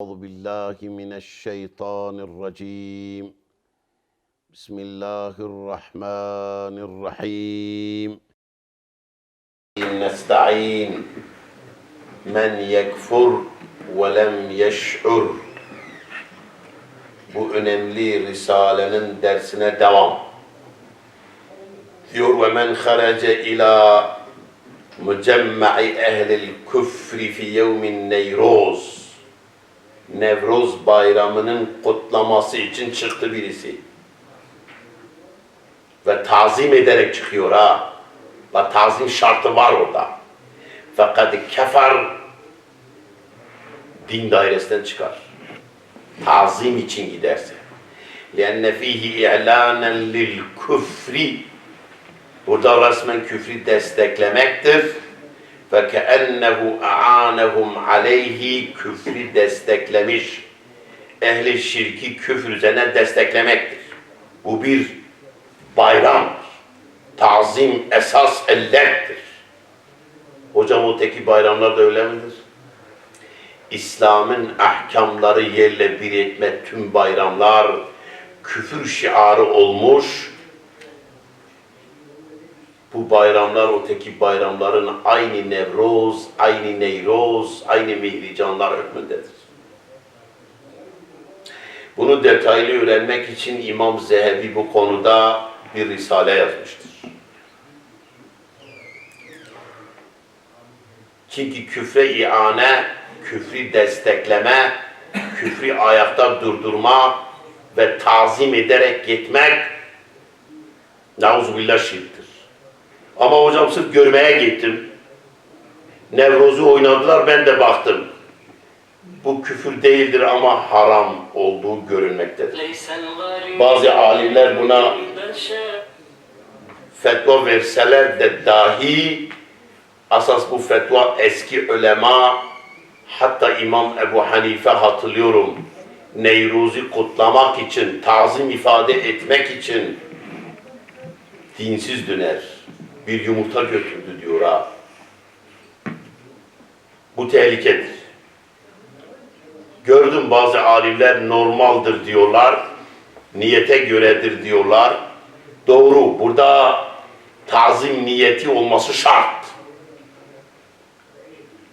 أعوذ بالله من الشيطان الرجيم بسم الله الرحمن الرحيم نستعين من يكفر ولم يشعر bu önemli Risale'nin dersine devam. Diyor ve men harace ila mücemma'i ehlil küfri fi yevmin neyroz. Nevroz bayramının kutlaması için çıktı birisi. Ve tazim ederek çıkıyor ha. Ve tazim şartı var orada. Fakat kefer din dairesinden çıkar. Tazim için giderse. لِأَنَّ ف۪يهِ اِعْلَانًا لِلْكُفْرِ Burada resmen küfrü desteklemektir. Keennehu a'anehum aleyhi küfrü desteklemiş. Ehli şirki küfür üzerine desteklemektir. Bu bir bayramdır. Tazim esas ellettir. Hocam o teki bayramlar da öyle midir? İslam'ın ahkamları yerle bir etme tüm bayramlar küfür şiarı olmuş. Bu bayramlar öteki bayramların aynı Nevroz, aynı Neyroz, aynı Mihricanlar hükmündedir. Bunu detaylı öğrenmek için İmam Zehebi bu konuda bir risale yazmıştır. Çünkü küfre iane, küfrü destekleme, küfrü ayakta durdurma ve tazim ederek gitmek Nauzubillah şirktir. Ama hocam sırf görmeye gittim. Nevroz'u oynadılar ben de baktım. Bu küfür değildir ama haram olduğu görünmektedir. Bazı alimler buna Fetva verseler de dahi asas bu fetva eski ulema hatta İmam Ebu Hanife hatırlıyorum. Neyruz'u kutlamak için, tazim ifade etmek için dinsiz döner. Bir yumurta götürdü diyor ha. Bu tehlikedir. Gördüm bazı alimler normaldir diyorlar. Niyete göredir diyorlar. Doğru. Burada tazim niyeti olması şart.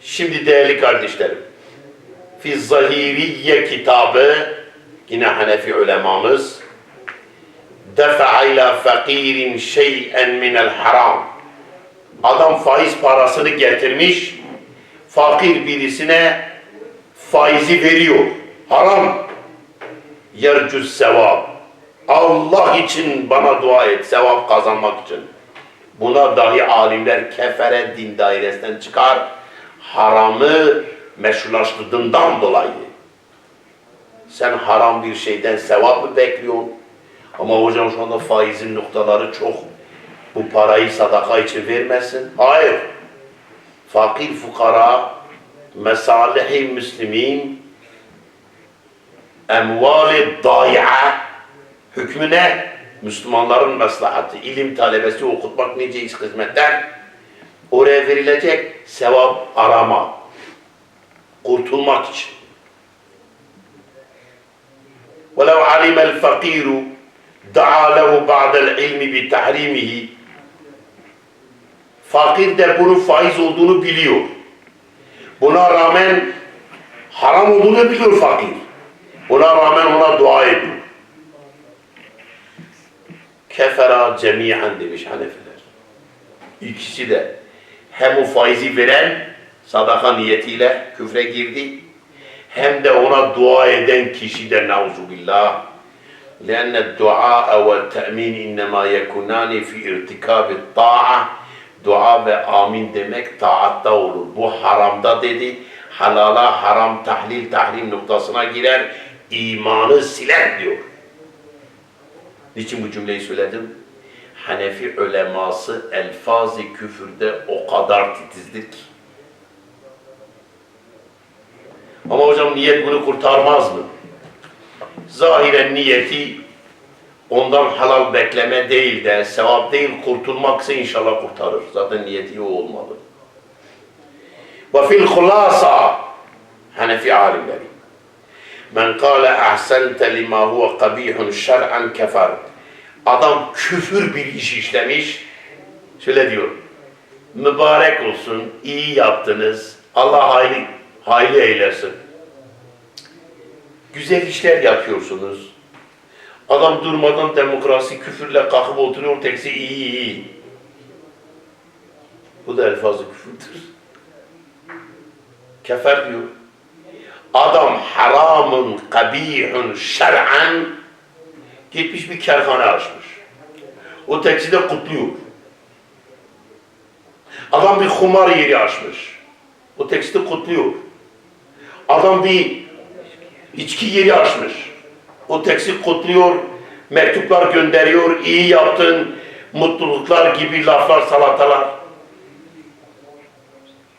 Şimdi değerli kardeşlerim. Fi Zahiriye kitabı yine Hanefi ulemamız defa'a ila fakirin şey'en minel haram. Adam faiz parasını getirmiş, fakir birisine faizi veriyor. Haram. Yercüz sevap. Allah için bana dua et, sevap kazanmak için. Buna dahi alimler kefere din dairesinden çıkar. Haramı meşrulaştırdığından dolayı. Sen haram bir şeyden sevap mı bekliyorsun? Ama hocam şu anda faizin noktaları çok. Bu parayı sadaka için vermesin. Hayır. Fakir fukara, mesalihi müslimin, emvali daya hükmüne Müslümanların maslahatı, ilim talebesi okutmak nice iş hizmetler oraya verilecek sevap arama, kurtulmak için. وَلَوْ عَلِمَ الْفَقِيرُ da'a lehu ba'del ilmi bi tahrimihi fakir de bunun faiz olduğunu biliyor. Buna rağmen haram olduğunu biliyor fakir. Buna rağmen ona dua ediyor. Kefera cemiyen demiş Hanefiler. İkisi de hem o faizi veren sadaka niyetiyle küfre girdi hem de ona dua eden kişi de nauzu nauzubillah لأن الدعاء والتأمين إنما يكونان في ارتكاب الطاعة Dua ve amin demek taatta olur. Bu haramda dedi. Halala haram tahlil tahrim noktasına girer. imanı siler diyor. Niçin bu cümleyi söyledim? Hanefi uleması elfaz-ı küfürde o kadar titizdir ki. Ama hocam niyet bunu kurtarmaz mı? Zahiren niyeti ondan halal bekleme değil de sevap değil kurtulmaksa inşallah kurtarır. Zaten niyeti o olmalı. Ve fil hulasa Hanefi alimleri Men kâle ahsente lima huve kabihun şer'an kefer. Adam küfür bir iş işlemiş. Şöyle diyor. Mübarek olsun, iyi yaptınız. Allah hayırlı, hayırlı eylesin. Güzel işler yapıyorsunuz. Adam durmadan demokrasi küfürle kalkıp oturuyor, teksi iyi iyi. Bu da elfazı küfürdür. Kefer diyor. Adam haramun, kabihun, şer'an gitmiş bir kerhane açmış. O teksi de kutluyor. Adam bir kumar yeri açmış. O teksi de kutluyor. Adam bir içki yeri açmış. O teksi kutluyor, mektuplar gönderiyor, iyi yaptın, mutluluklar gibi laflar, salatalar.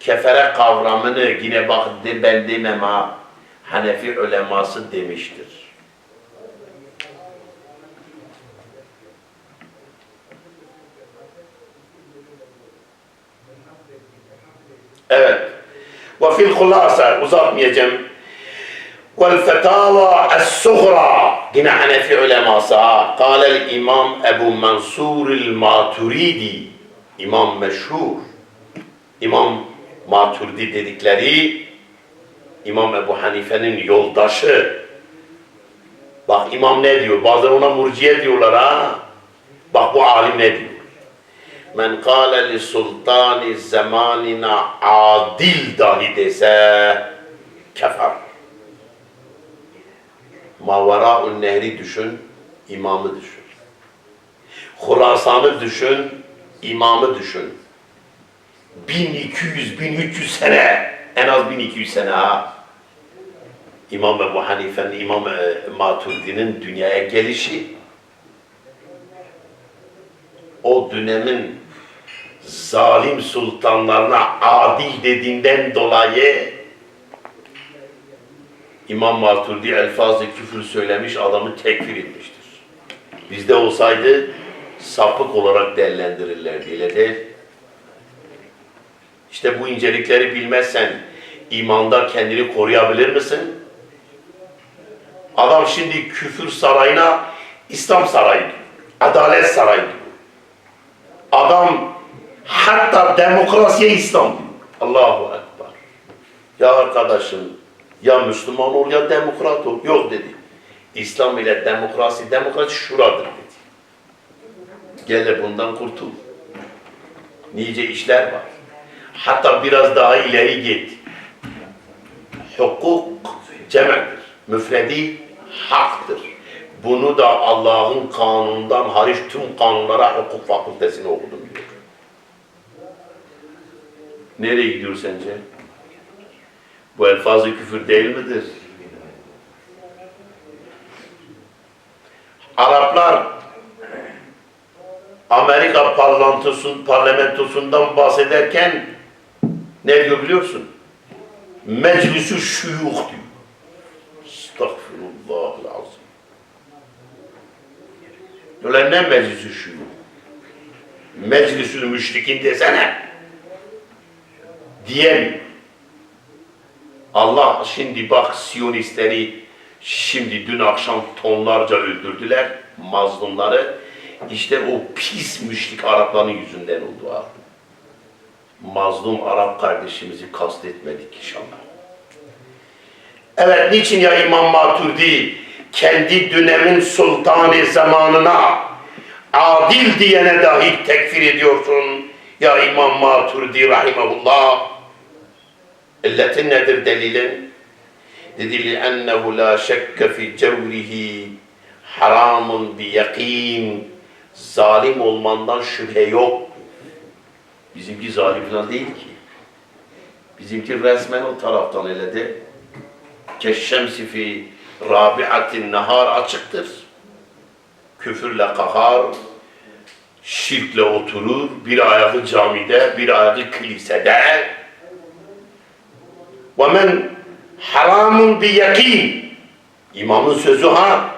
Kefere kavramını yine bak de ben demem ha, Hanefi uleması demiştir. Evet. Ve fil hulasa uzatmayacağım. Vel fetava es-sughra yine Hanefi uleması ha. Kâlel imam Ebu Mansur el-Maturidi imam meşhur İmam Maturidi dedikleri İmam Ebu Hanife'nin yoldaşı. Bak imam ne diyor? Bazen ona murciye diyorlar ha. Bak bu alim ne diyor? Men kâle li sultani zamanina adil dahi dese kefer. Mavara'un nehri düşün, imamı düşün. Hurasan'ı düşün, imamı düşün. 1200, 1300 sene, en az 1200 sene ha. İmam Ebu Hanife'nin, İmam e, Maturidi'nin dünyaya gelişi, o dönemin zalim sultanlarına adil dediğinden dolayı İmam Maturidi elfazı küfür söylemiş, adamı tekfir etmiştir. Bizde olsaydı sapık olarak değerlendirirlerdi, öyle değil. İşte bu incelikleri bilmezsen imanda kendini koruyabilir misin? Adam şimdi küfür sarayına İslam sarayı. Adalet sarayı. Adam hatta demokrasiye İslam. Allahu Ekber. Ya arkadaşım ya Müslüman ol ya demokrat ol. Yok dedi. İslam ile demokrasi, demokrasi şuradır dedi. Gel de bundan kurtul. Nice işler var. Hatta biraz daha ileri git. Hukuk cemektir. Müfredi haktır. Bunu da Allah'ın kanunundan hariç tüm kanunlara hukuk fakültesini okudum diyor. Nereye gidiyor sence? Bu elfazı küfür değil midir? Araplar Amerika parlamentosun, parlamentosundan bahsederken ne diyor biliyorsun? Meclisi şuyuh diyor. Estağfirullahal-azim. Öyle ne meclisi şuyuh? Meclisül müşrikin desene. Diyemiyor. Allah şimdi bak Siyonistleri şimdi dün akşam tonlarca öldürdüler mazlumları. İşte o pis müşrik Arapların yüzünden oldu ha. Mazlum Arap kardeşimizi kastetmedik inşallah. Evet niçin ya İmam Maturdi kendi dönemin sultanı zamanına adil diyene dahi tekfir ediyorsun ya İmam Maturdi rahimahullah. Illetin nedir delilin? Dedi li ennehu la şekke fi cevrihi haramun bi yakin. Zalim olmandan şüphe yok. Bizimki zalim falan değil ki. Bizimki resmen o taraftan eledi. Keşşemsi fi rabiatin nahar açıktır. Küfürle kahar, şirkle oturur, bir ayağı camide, bir ayağı kilisede, ve men haramun bi. İmamın sözü ha.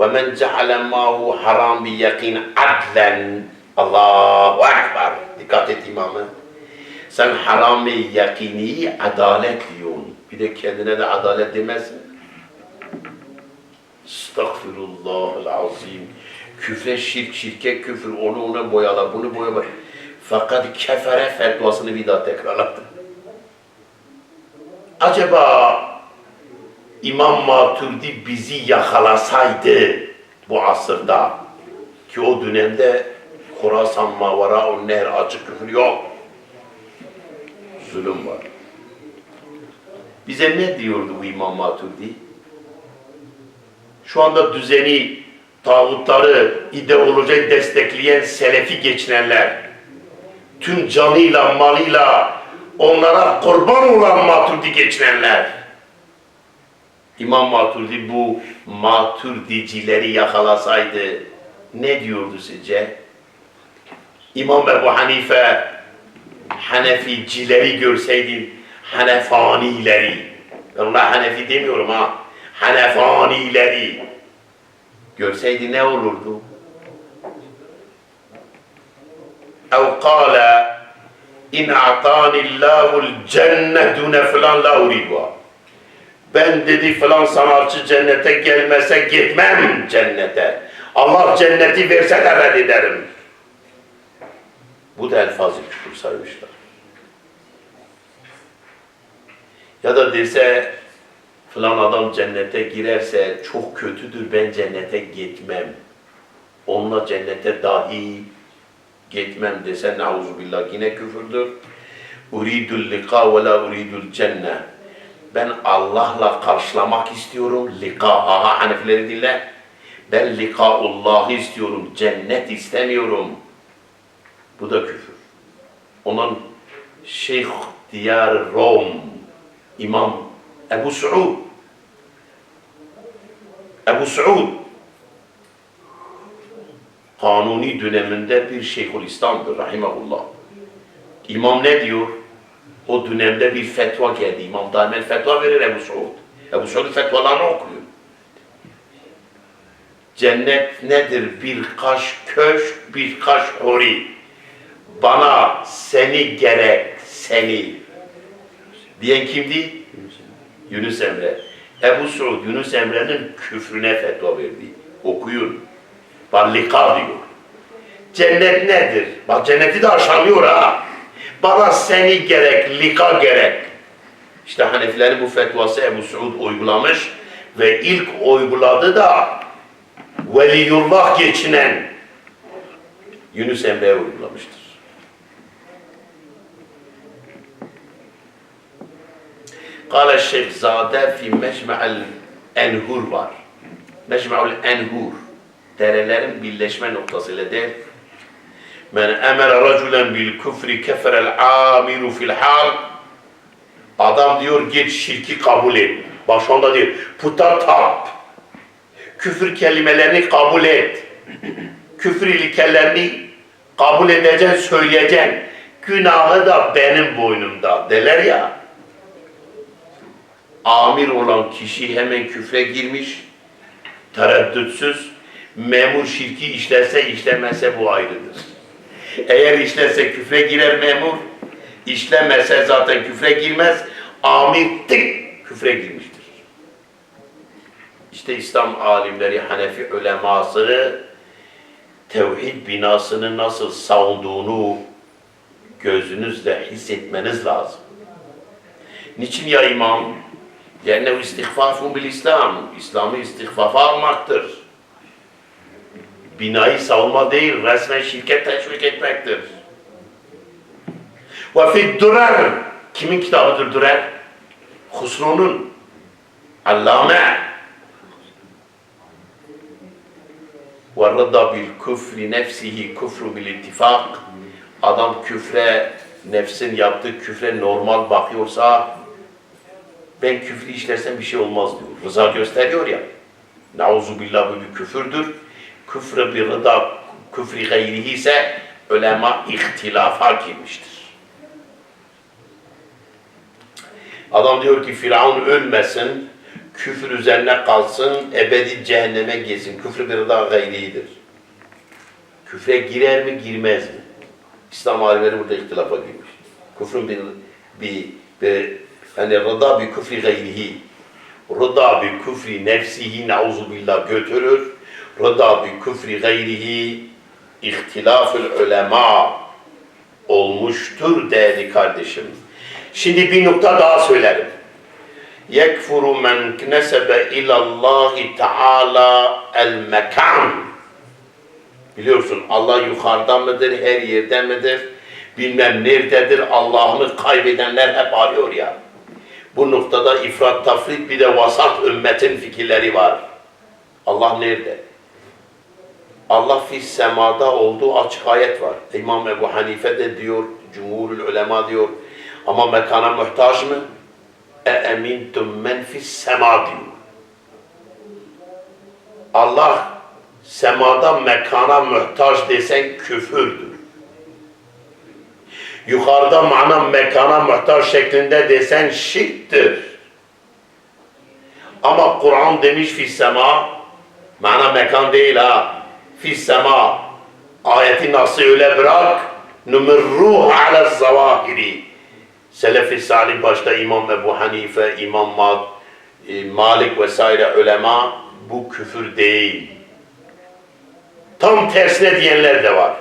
Ve men ceale mahu haram bi yakin adlen. Allahu Ekber. Dikkat et imamı. Sen haram ve yakiniyi adalet diyorsun. Bir de kendine de adalet demezsin. Estağfirullahul azim. Küfre şirk, şirke küfür. Onu ona boyala, bunu boyala. Fakat kefere fetvasını bir daha tekrarlattı. Acaba İmam Maturidi bizi yakalasaydı bu asırda ki o dönemde Khorasan Mavara o nehr açık küfür yok. Zulüm var. Bize ne diyordu bu İmam Maturidi? Şu anda düzeni, tağutları ideolojik destekleyen selefi geçinenler, tüm canıyla, malıyla onlara kurban olan Maturidi geçinenler, İmam Maturidi bu Maturdicileri yakalasaydı ne diyordu sizce? İmam Ebu Hanife Haneficileri görseydi Hanefanileri ona Hanefi demiyorum ha Hanefanileri görseydi ne olurdu? ev kâle in a'tanillâhu'l cennet dune filan la uriduha ben dedi falan sanatçı cennete gelmese gitmem cennete. Allah cenneti verse de reddederim. Bu da elfazı küfür saymışlar. Ya da dese falan adam cennete girerse çok kötüdür ben cennete gitmem. Onunla cennete dahi gitmem dese nauzubillah yine küfürdür. Uridul lika ve la uridul cennet ben Allah'la karşılamak istiyorum. Lika, aha Hanefileri dinle. Ben likaullah'ı istiyorum. Cennet istemiyorum. Bu da küfür. Onun Şeyh Diyar Rom, İmam Ebu Suud, Ebu Suud, Kanuni döneminde bir Şeyhülislam'dır rahimahullah. İmam ne diyor? O dönemde bir fetva geldi. İmam daima fetva verir Ebu Suud. Ebu Suud fetvalarını okuyor. Cennet nedir? Birkaç köşk, birkaç hori. Bana seni gerek, seni. Diyen kimdi? Yunus Emre. Ebu Suud Yunus Emre'nin küfrüne fetva verdi. Okuyun. Ballika diyor. Cennet nedir? Bak cenneti de aşağılıyor ha. Bana seni gerek, lika gerek. İşte Hanefilerin bu fetvası Ebu Suud uygulamış ve ilk uyguladı da Veliyullah geçinen Yunus Emre'ye uygulamıştır. Kale Şeyh Zade fi Mecme'el Enhur var. Mecme'ül Enhur. Derelerin birleşme noktasıyla der. Men emere raculen bil küfri keferel amiru fil hal. Adam diyor git şirki kabul et. Başında diyor puta tap. Küfür kelimelerini kabul et. Küfür ilkelerini kabul edeceksin, söyleyeceksin. Günahı da benim boynumda derler ya. Amir olan kişi hemen küfre girmiş. Tereddütsüz. Memur şirki işlerse işlemezse bu ayrıdır. Eğer işlerse küfre girer memur, işlemezse zaten küfre girmez, amir tık küfre girmiştir. İşte İslam alimleri, Hanefi uleması tevhid binasını nasıl savunduğunu gözünüzle hissetmeniz lazım. Niçin ya imam? Yani istihfafun bil İslam. İslam'ı istihfafa almaktır binayı savunma değil, resmen şirket teşvik etmektir. Ve fid durar, kimin kitabıdır durar? Husnu'nun, Allame. Ve rıda bil küfri nefsihi küfru bil ittifak. Adam küfre, nefsin yaptığı küfre normal bakıyorsa, ben küfrü işlersem bir şey olmaz diyor. Rıza gösteriyor ya. Nauzubillah bu bir küfürdür küfrü bir rıda küfri gayrihi ise ulema ihtilafa girmiştir. Adam diyor ki Firavun ölmesin, küfür üzerine kalsın, ebedi cehenneme girsin. Küfrü bir rıda gayrihidir. Küfre girer mi, girmez mi? İslam alimleri burada ihtilafa girmiş. Küfrün bir, bir, bir hani rıda bir küfri gayrihi. Rıda bi küfri nefsihi nauzu billah götürür. Rıda bi küfri gayrihi ihtilafül ulema olmuştur değerli kardeşim. Şimdi bir nokta daha söylerim. Yekfuru men nesebe ilallahi teala el mekan. Biliyorsun Allah yukarıda mıdır, her yerde midir? Bilmem nerededir, Allah'ını kaybedenler hep arıyor ya. Bu noktada ifrat tafrit bir de vasat ümmetin fikirleri var. Allah nerede? Allah fi semada olduğu açık ayet var. İmam Ebu Hanife de diyor, cumhurul ulema diyor. Ama mekana muhtaç mı? E emintum men fis sema diyor. Allah semada mekana muhtaç desen küfürdür. Yukarıda mana mekana muhtaç şeklinde desen şirktir. Ama Kur'an demiş fi sema, mana mekan değil ha. Fi sema. Ayeti nasıl öyle bırak, numirruh ala zavahiri. Selefi salih başta İmam Ebu Hanife, İmam Mad, e, Malik vesaire ulema bu küfür değil. Tam tersine diyenler de var.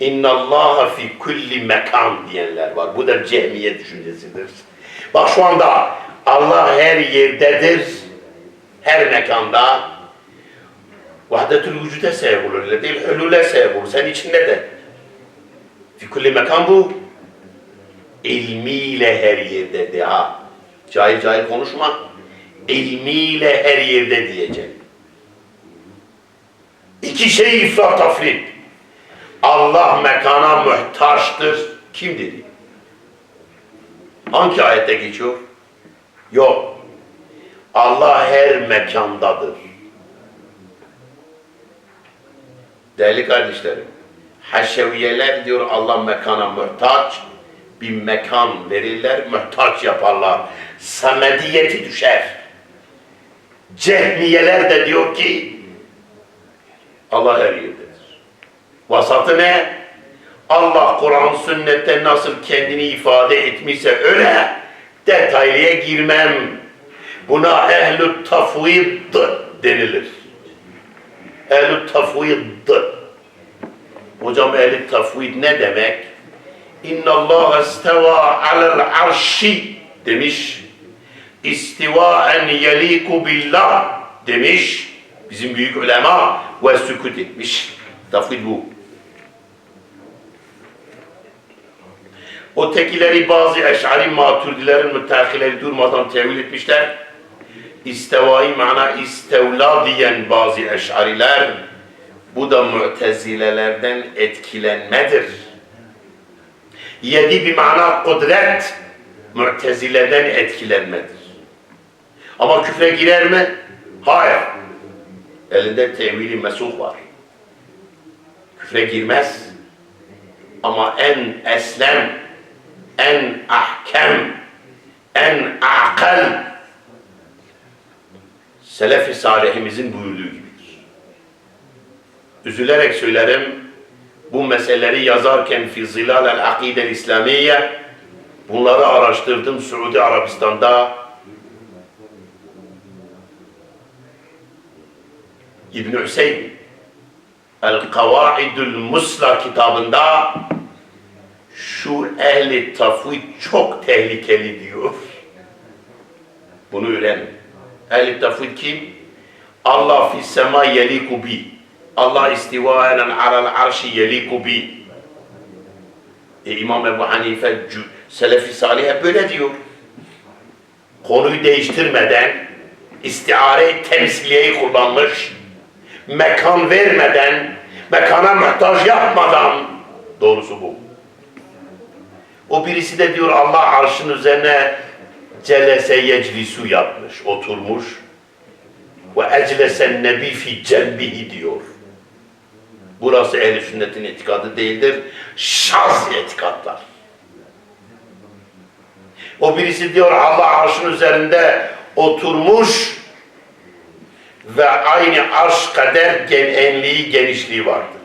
İnna Allaha fi kulli mekan diyenler var. Bu da cehmiye düşüncesidir. Bak şu anda Allah her yerdedir. Her mekanda. Vahdetül vücude sebep olur. Öyle değil, hülule sebep olur. Sen içinde de. Fi kulli mekan bu. İlmiyle her yerde de ha. Cahil cahil konuşma. İlmiyle her yerde diyecek. İki şey ifrat tafrit. Allah mekana muhtaçtır. Kim dedi? Hangi ayette geçiyor? Yok. Allah her mekandadır. Değerli kardeşlerim, haşeviyeler diyor Allah mekana muhtaç, bir mekan verirler, muhtaç yaparlar. Samediyeti düşer. Cehmiyeler de diyor ki, Allah her yerdedir. Vasatı ne? Allah Kur'an sünnette nasıl kendini ifade etmişse öyle detaylıya girmem. Buna ehl-i tafvid denilir. Ehl-i tafvid. Hocam ehl-i tafvid ne demek? İnna Allah isteva alel arşi demiş. İstivaen yeliku billah demiş. Bizim büyük ulema ve sükut etmiş. Tafvid bu. O tekileri bazı eş'ari maturidilerin müteahhileri durmadan tevil etmişler. İstevai mana istevla diyen bazı eş'ariler bu da mütezilelerden etkilenmedir. Yedi bir mana kudret mütezileden etkilenmedir. Ama küfre girer mi? Hayır. Elinde tevili mesuh var. Küfre girmez. Ama en eslem, en ahkem, en akal Selefi salihimizin buyurduğu gibidir. Üzülerek söylerim, bu meseleleri yazarken fi zilal akide İslamiye bunları araştırdım Suudi Arabistan'da İbn Hüseyin El Kavaidül Musla kitabında şu ehli tafvid çok tehlikeli diyor. Bunu öğrenin. Ehli tafvid kim? Allah fi sema yeliku bi. Allah istivaen alel arşi yeliku bi. E, İmam Ebu Hanife Selefi Salih hep böyle diyor. Konuyu değiştirmeden istiare temsiliyeyi kullanmış. Mekan vermeden, mekana muhtaç yapmadan doğrusu bu. O birisi de diyor Allah arşın üzerine celese yeclisu yapmış, oturmuş. Ve eclesen nebi fi cenbihi diyor. Burası ehl sünnetin itikadı değildir. Şaz itikatlar. O birisi diyor Allah arşın üzerinde oturmuş ve aynı arş kadar enliği, genişliği vardır.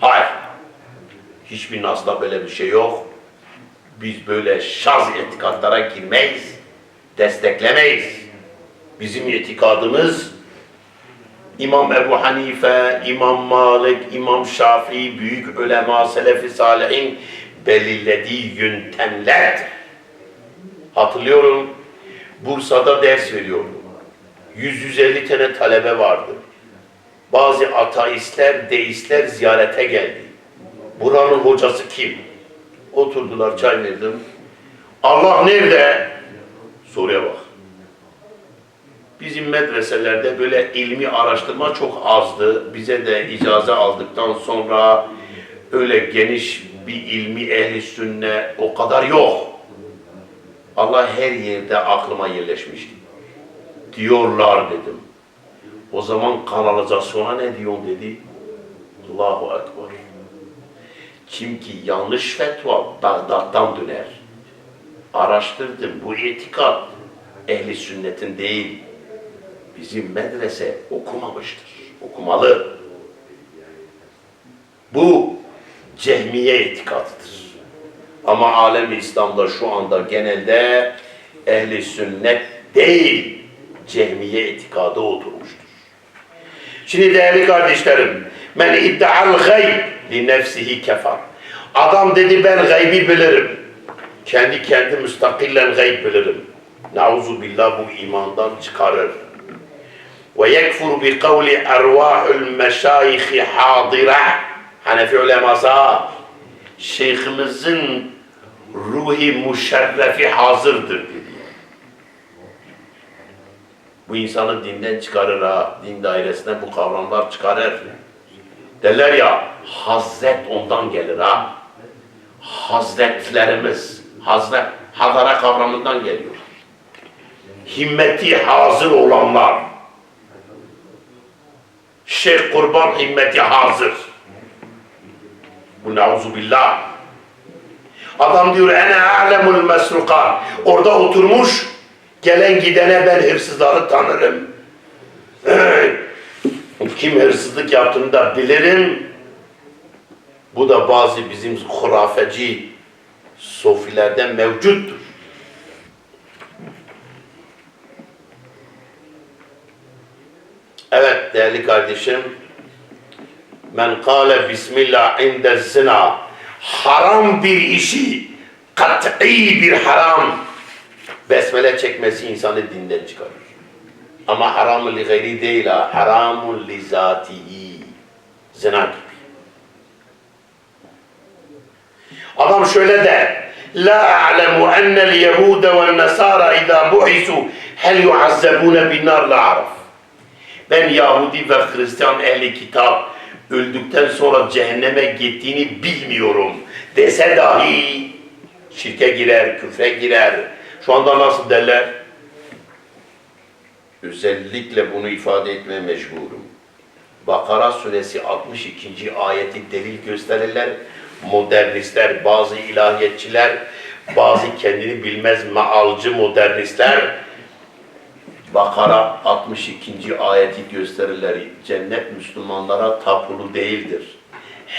Hayır. Hiçbir nasla böyle bir şey yok. Biz böyle şaz itikatlara girmeyiz. desteklemeyiz. Bizim itikadımız İmam Ebu Hanife, İmam Malik, İmam Şafii, büyük ulema, selefi salihin belirlediği yöntemlerdir. Hatırlıyorum, Bursa'da ders veriyordum. 100-150 tane talebe vardı. Bazı ateistler, deistler ziyarete geldi. Buranın hocası kim? Oturdular, çay verdim. Allah nerede? Soruya bak. Bizim medreselerde böyle ilmi araştırma çok azdı. Bize de icaze aldıktan sonra öyle geniş bir ilmi ehli sünnet o kadar yok. Allah her yerde aklıma yerleşmişti. Diyorlar dedim. O zaman kanalizasyona ne diyorsun dedi. Allahu Ekber. Kim ki yanlış fetva Bağdat'tan döner. Araştırdım bu itikat ehli sünnetin değil. Bizim medrese okumamıştır. Okumalı. Bu cehmiye itikadıdır. Ama alem İslam'da şu anda genelde ehli sünnet değil, cehmiye itikadı oturmuştur. Şimdi değerli kardeşlerim, men iddial gayb li nefsihi kefar. Adam dedi ben gaybi bilirim. Kendi kendi müstakillen gayb bilirim. Nauzu billah bu imandan çıkarır. Ve yekfur bi kavli ervahul meşayihi hadire. Hanefi uleması şeyhimizin ruhi muşerrefi hazırdır dedi. Bu insanı dinden çıkarır ha. Din dairesinden bu kavramlar çıkarır. Derler ya Hazret ondan gelir ha. Hazretlerimiz, Hazret, hadara kavramından geliyor. Himmeti hazır olanlar. Şeyh Kurban himmeti hazır. Bu nauzu billah. Adam diyor ene alemul mesrukat. Orada oturmuş gelen gidene ben hırsızları tanırım. Kim hırsızlık yaptığını da bilirim. Bu da bazı bizim hurafeci sofilerden mevcuttur. Evet değerli kardeşim. Men kâle bismillah inde zina. Haram bir işi, kat'i bir haram. Besmele çekmesi insanı dinden çıkarır. Ama haram li gayri değil ha. Haramun li zatihi. Zina gibi. Adam şöyle der. La a'lemu ennel yehude ve nasara idâ bu'isu hel yuazzebûne bin nar la araf. Ben Yahudi ve Hristiyan ehli kitap öldükten sonra cehenneme gittiğini bilmiyorum dese dahi şirke girer, küfre girer. Şu anda nasıl derler? Özellikle bunu ifade etmeye mecburum. Bakara suresi 62. ayeti delil gösterirler. Modernistler, bazı ilahiyetçiler, bazı kendini bilmez maalcı modernistler Bakara 62. ayeti gösterirler. Cennet Müslümanlara tapulu değildir.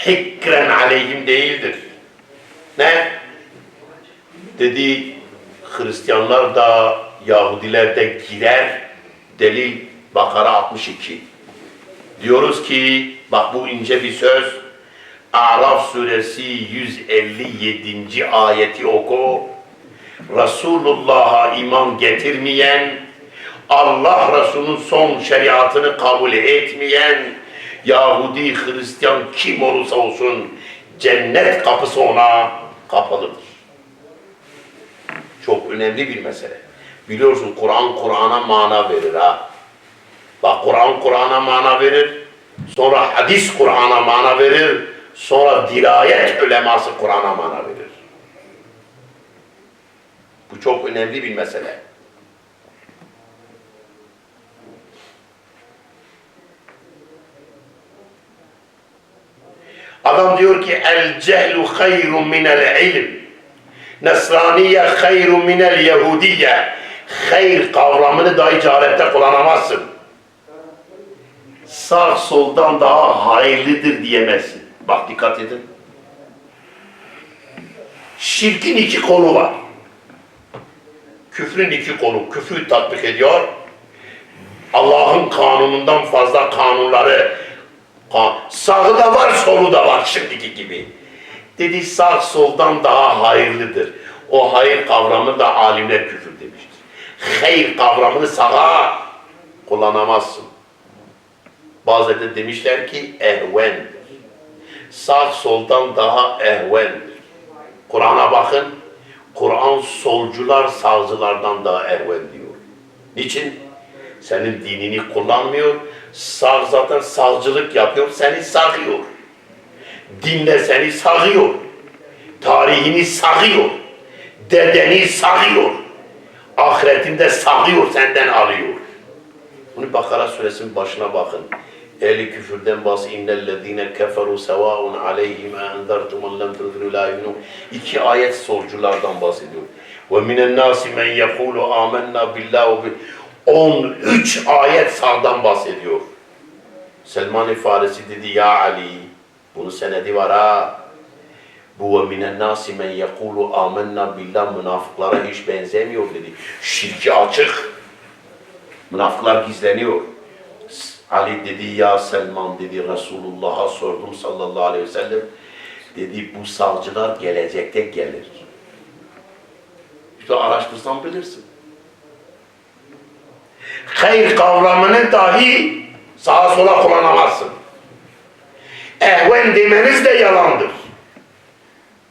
Hikren aleyhim değildir. Ne? Dedi Hristiyanlar da Yahudiler de girer. Delil Bakara 62. Diyoruz ki bak bu ince bir söz. Araf suresi 157. ayeti oku. Resulullah'a iman getirmeyen Allah Resulü'nün son şeriatını kabul etmeyen Yahudi, Hristiyan kim olursa olsun cennet kapısı ona kapalıdır. Çok önemli bir mesele. Biliyorsun Kur'an Kur'an'a mana verir ha. Bak Kur'an Kur'an'a mana verir. Sonra hadis Kur'an'a mana verir. Sonra dirayet uleması Kur'an'a mana verir. Bu çok önemli bir mesele. Adam diyor ki el cehlu hayrun minel ilim. Nesraniye hayrun minel Yahudiye. Hayır kavramını dahi cehalette kullanamazsın. Sağ soldan daha hayırlıdır diyemezsin. Bak dikkat edin. Şirkin iki kolu var. küfrün iki kolu. Küfrü tatbik ediyor. Allah'ın kanunundan fazla kanunları ka- sağı da var solu da var şimdiki gibi. Dedi sağ soldan daha hayırlıdır. O hayır kavramını da alimler küfür demiştir. Hayır kavramını sağa kullanamazsın. Bazıları da demişler ki ehvendir. Sağ soldan daha ehvendir. Kur'an'a bakın. Kur'an solcular sağcılardan daha ehven diyor. Niçin? Senin dinini kullanmıyor. Sağ zaten sağcılık yapıyor, seni sağıyor. Dinle seni sağıyor. Tarihini sağıyor. Dedeni sağıyor. Ahiretinde sağıyor, senden alıyor. Bunu Bakara suresinin başına bakın. Ehli küfürden bahs innellezine keferu sevaun aleyhim endertum en lem tunziru la yu'minun. İki ayet solculardan bahsediyor. Ve minen nasi men yekulu amennâ billahi ve bi 13 ayet sağdan bahsediyor. Selman-ı Farisi dedi ya Ali bunun senedi var ha. Bu ve minen nasi men yekulu amennâ billah münafıklara hiç benzemiyor dedi. Şirki açık. Münafıklar gizleniyor. Ali dedi ya Selman dedi Resulullah'a sordum sallallahu aleyhi ve sellem. Dedi bu savcılar gelecekte gelir. İşte araştırsan bilirsin. Hayır kavramını dahi sağa sola kullanamazsın. Ehven demeniz de yalandır.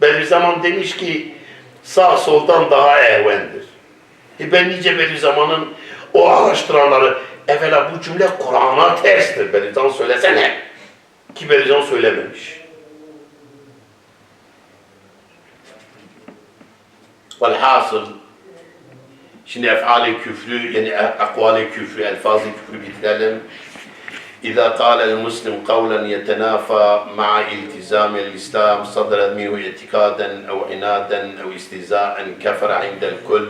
Bediüzzaman demiş ki sağ soldan daha ehvendir. E ben nice Bediüzzaman'ın o araştıranları evvela bu cümle Kur'an'a terstir. Bediüzzaman söylesene. Ki Bediüzzaman söylememiş. Velhasıl şimdi efali küfrü yani akvali küfrü, elfazı küfrü bitirelim. إذا قال المسلم قولا يتنافى مع التزام الإسلام صدر منه اعتقادا أو عنادا أو استهزاء كفر عند الكل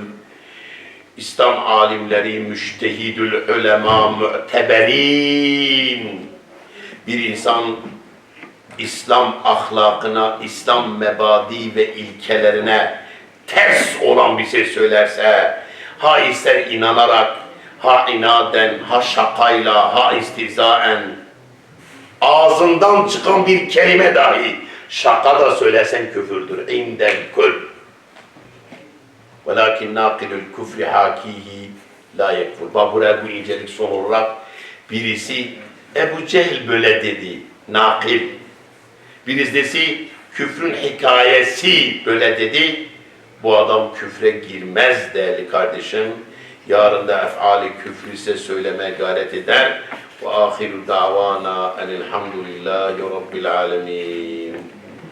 İslam alimleri, müştehidül ulema, müteberin bir insan İslam ahlakına, İslam mebadi ve ilkelerine ters olan bir şey söylerse, ha ister inanarak, ha inaden, ha şakayla, ha istihzaen, ağzından çıkan bir kelime dahi şaka da söylesen küfürdür. İndel kul. Velakin nakilül küfri hakihi la yekfur. Bak buraya bu incelik son olarak birisi Ebu Cehil böyle dedi. Nakil. Birisi küfrün hikayesi böyle dedi. Bu adam küfre girmez değerli kardeşim. Yarın da efali küfrü ise söylemeye gayret eder. Ve ahiru davana enilhamdülillahi rabbil alemin.